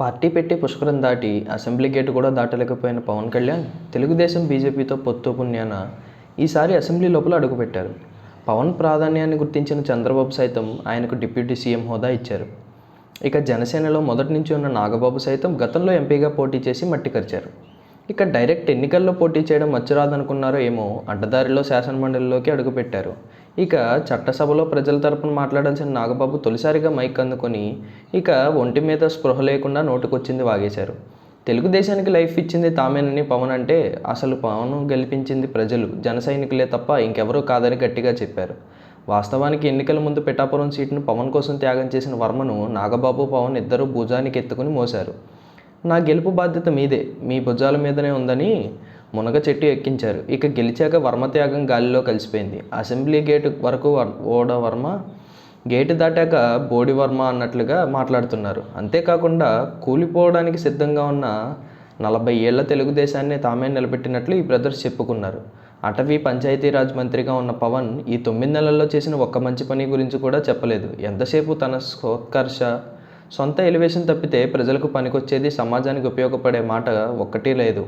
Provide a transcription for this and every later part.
Party పెట్టి పుష్కరం దాటి assembly gate కూడా దాటలేకపోయిన పవన్ కళ్యాణ్ తెలుగుదేశం బీజేపీతో పొత్తు పుణ్యాన ఈసారి అసెంబ్లీ లోపల అడుగుపెట్టారు. పవన్ ప్రాధాన్యాన్ని గుర్తించిన చంద్రబాబు సైతం ఆయనకు డిప్యూటీ సీఎం హోదా ఇచ్చారు. ఇక జనసేనలో మొదటి నుంచి ఉన్న నాగబాబు సైతం గతంలో ఎంపీగా పోటీ చేసి మట్టి కరిచారు. ఇక డైరెక్ట్ ఎన్నికల్లో పోటీ చేయడం మచ్చురాదనుకున్నారో ఏమో అడ్డదారిలో శాసనమండలిలోకి అడుగుపెట్టారు. ఇక చట్టసభలో ప్రజల తరపున మాట్లాడాల్సిన నాగబాబు తొలిసారిగా మైక్ అందుకొని ఇక ఒంటి మీద స్పృహ లేకుండా నోటుకొచ్చింది వాగేశారు. తెలుగుదేశానికి లైఫ్ ఇచ్చింది తామేనని పవన్ అంటే అసలు పవన్ గెలిపించింది ప్రజలు జన సైనికులే తప్ప ఇంకెవరూ కాదని గట్టిగా చెప్పారు. వాస్తవానికి ఎన్నికల ముందు పిఠాపురం సీటును పవన్ కోసం త్యాగం చేసిన వర్మను నాగబాబు పవన్ ఇద్దరు భుజానికి ఎత్తుకుని మోశారు. నా గెలుపు బాధ్యత మీదే మీ భుజాల మీదనే ఉందని మునగ చెట్టు ఎక్కించారు. ఇక గెలిచాక వర్మ త్యాగం గాలిలో కలిసిపోయింది. అసెంబ్లీ గేటు వరకు ఓడవర్మ ఓడ వర్మ గేటు దాటాక బోడి వర్మ అన్నట్లుగా మాట్లాడుతున్నారు. అంతేకాకుండా కూలిపోవడానికి సిద్ధంగా ఉన్న నలభై ఏళ్ళ తెలుగుదేశాన్ని తామే నిలబెట్టినట్లు ఈ బ్రదర్స్ చెప్పుకున్నారు. అటవీ పంచాయతీరాజ్ మంత్రిగా ఉన్న పవన్ ఈ తొమ్మిది నెలల్లో చేసిన ఒక్క మంచి పని గురించి కూడా చెప్పలేదు. ఎంతసేపు తన సోత్కర్ష సొంత ఎలివేషన్ తప్పితే ప్రజలకు పనికొచ్చేది సమాజానికి ఉపయోగపడే మాట ఒక్కటి లేదు.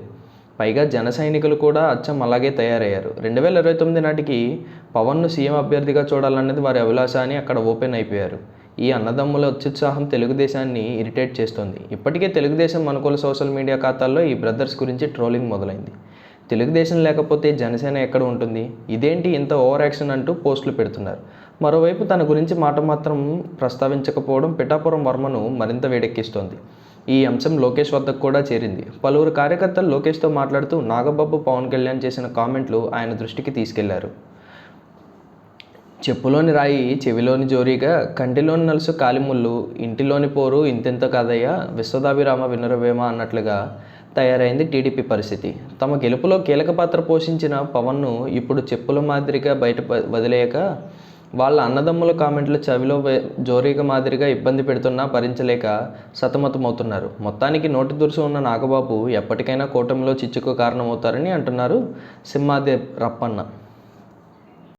పైగా జన సైనికులు కూడా అచ్చం అలాగే తయారయ్యారు. రెండు వేల ఇరవై తొమ్మిది నాటికి పవన్ను సీఎం అభ్యర్థిగా చూడాలన్నది వారి అభిలాష అని అక్కడ ఓపెన్ అయిపోయారు. ఈ అన్నదమ్ముల అత్యుత్సాహం తెలుగుదేశాన్ని ఇరిటేట్ చేస్తోంది. ఇప్పటికే తెలుగుదేశం అనుకూల సోషల్ మీడియా ఖాతాల్లో ఈ బ్రదర్స్ గురించి ట్రోలింగ్ మొదలైంది. తెలుగుదేశం లేకపోతే జనసేన ఎక్కడ ఉంటుంది? ఇదేంటి ఇంత ఓవర్ యాక్షన్ అంటూ పోస్టులు పెడుతున్నారు. మరోవైపు తన గురించి మాట మాత్రం ప్రస్తావించకపోవడం పిఠాపురం వర్మను మరింత వేడెక్కిస్తోంది. ఈ అంశం లోకేష్ వద్దకు కూడా చేరింది. పలువురు కార్యకర్తలు లోకేష్తో మాట్లాడుతూ నాగబాబు పవన్ కళ్యాణ్ చేసిన కామెంట్లు ఆయన దృష్టికి తీసుకెళ్ళారు. చెప్పులోని రాయి చెవిలోని జోరీగా కంటిలోని నలుసు కాలిముళ్ళు ఇంటిలోని పోరు ఇంతెంత కాదయ్యా విశ్వదాభిరామ వినరవేమ అన్నట్లుగా తయారైంది టీడీపీ పరిస్థితి. తమ గెలుపులో కీలక పాత్ర పోషించిన పవన్ను ఇప్పుడు చెప్పుల మాదిరిగా బయట వదిలేయక వాళ్ళ అన్నదమ్ముల కామెంట్లు చవిలో జోరీగా మాదిరిగా ఇబ్బంది పెడుతున్నా భరించలేక సతమతమవుతున్నారు. మొత్తానికి నోటి దురుసు ఉన్న నాగబాబు ఎప్పటికైనా కూటమిలో చిచ్చుకు కారణమవుతారని అంటున్నారు సింహాదేవ్ రప్పన్న.